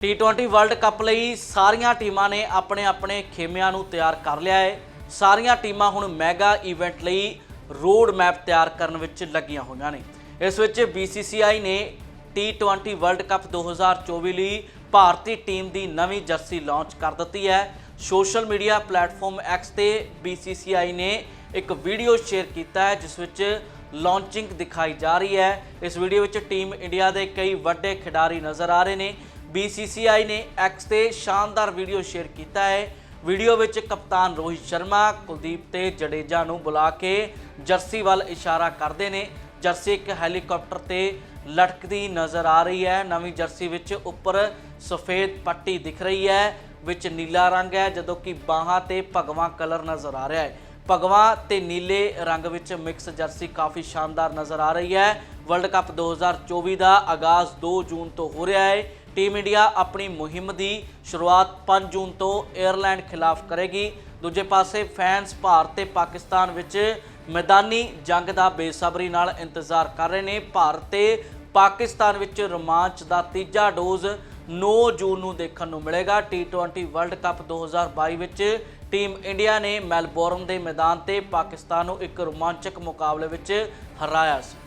T20 world cup ਲਈ ਸਾਰੀਆਂ ਟੀਮਾਂ ਨੇ ਆਪਣੇ ਆਪਣੇ ਖੇਮਿਆਂ ਨੂੰ ਤਿਆਰ ਕਰ ਲਿਆ ਹੈ। ਸਾਰੀਆਂ ਟੀਮਾਂ ਹੁਣ ਮੈਗਾ ਇਵੈਂਟ ਲਈ ਰੋਡ ਮੈਪ ਤਿਆਰ ਕਰਨ ਵਿੱਚ ਲੱਗੀਆਂ ਹੋਈਆਂ ਨੇ। ਇਸ ਵਿੱਚ BCCI ਨੇ T20 ਵਰਲਡ ਕੱਪ 2024 ਲਈ ਭਾਰਤੀ ਟੀਮ ਦੀ ਨਵੀਂ ਜਰਸੀ ਲਾਂਚ ਕਰ ਦਿੱਤੀ ਹੈ। ਸੋਸ਼ਲ ਮੀਡੀਆ ਪਲੇਟਫਾਰਮ X ਤੇ BCCI ਨੇ ਇੱਕ ਵੀਡੀਓ ਸ਼ੇਅਰ ਕੀਤਾ ਹੈ, ਜਿਸ ਵਿੱਚ ਲਾਂਚਿੰਗ ਦਿਖਾਈ ਜਾ ਰਹੀ ਹੈ। ਇਸ ਵੀਡੀਓ ਵਿੱਚ ਟੀਮ ਇੰਡੀਆ ਦੇ ਕਈ ਵੱਡੇ ਖਿਡਾਰੀ ਨਜ਼ਰ ਆ ਰਹੇ ਨੇ। BCCI ਨੇ X ਤੇ ਸ਼ਾਨਦਾਰ ਵੀਡੀਓ ਸ਼ੇਅਰ ਕੀਤਾ ਹੈ। ਵੀਡੀਓ ਵਿੱਚ ਕਪਤਾਨ ਰੋਹਿਤ ਸ਼ਰਮਾ, ਕੁਲਦੀਪ ਤੇ ਜਡੇਜਾ ਨੂੰ ਬੁਲਾ ਕੇ ਜਰਸੀ ਵੱਲ ਇਸ਼ਾਰਾ ਕਰਦੇ ਨੇ। ਜਰਸੀ ਇੱਕ ਹੈਲੀਕਾਪਟਰ ਤੇ ਲਟਕਦੀ ਨਜ਼ਰ ਆ ਰਹੀ ਹੈ। ਨਵੀਂ ਜਰਸੀ ਵਿੱਚ ਉੱਪਰ ਸਫੇਦ ਪੱਟੀ ਦਿਖ ਰਹੀ ਹੈ, ਵਿੱਚ ਨੀਲਾ ਰੰਗ ਹੈ, ਜਦੋਂ ਕਿ ਬਾਹਾਂ ਤੇ ਭਗਵਾ ਕਲਰ ਨਜ਼ਰ ਆ ਰਿਹਾ ਹੈ। ਭਗਵਾ ਤੇ ਨੀਲੇ ਰੰਗ ਵਿੱਚ ਮਿਕਸ ਜਰਸੀ ਕਾਫੀ ਸ਼ਾਨਦਾਰ ਨਜ਼ਰ ਆ ਰਹੀ ਹੈ। ਵਰਲਡ ਕੱਪ 2024 ਦਾ ਆਗਾਜ਼ 2 ਜੂਨ ਤੋਂ ਹੋ ਰਿਹਾ ਹੈ। ਟੀਮ ਇੰਡੀਆ ਆਪਣੀ ਮੁਹਿੰਮ ਦੀ ਸ਼ੁਰੂਆਤ 5 ਜੂਨ ਤੋਂ 에ਅਰਲਾਈਨ ਖਿਲਾਫ ਕਰੇਗੀ। ਦੂਜੇ ਪਾਸੇ ਫੈਨਸ ਭਾਰਤ ਤੇ ਪਾਕਿਸਤਾਨ ਵਿੱਚ ਮੈਦਾਨੀ ਜੰਗ ਦਾ ਬੇਸਬਰੀ ਨਾਲ ਇੰਤਜ਼ਾਰ ਕਰ ਰਹੇ ਨੇ। ਭਾਰਤ ਤੇ ਪਾਕਿਸਤਾਨ ਵਿੱਚ ਰੋਮਾਂਚ ਦਾ ਤੀਜਾ ਡੋਜ਼ 9 ਜੂਨ ਨੂੰ ਦੇਖਣ ਨੂੰ ਮਿਲੇਗਾ। T20 ਵਰਲਡ ਕੱਪ 2022 ਵਿੱਚ ਟੀਮ ਇੰਡੀਆ ਨੇ ਮੈਲਬੌਰਨ ਦੇ ਮੈਦਾਨ ਤੇ ਪਾਕਿਸਤਾਨ ਨੂੰ ਇੱਕ ਰੋਮਾਂਚਕ ਮੁਕਾਬਲੇ ਵਿੱਚ ਹਰਾਇਆ ਸੀ।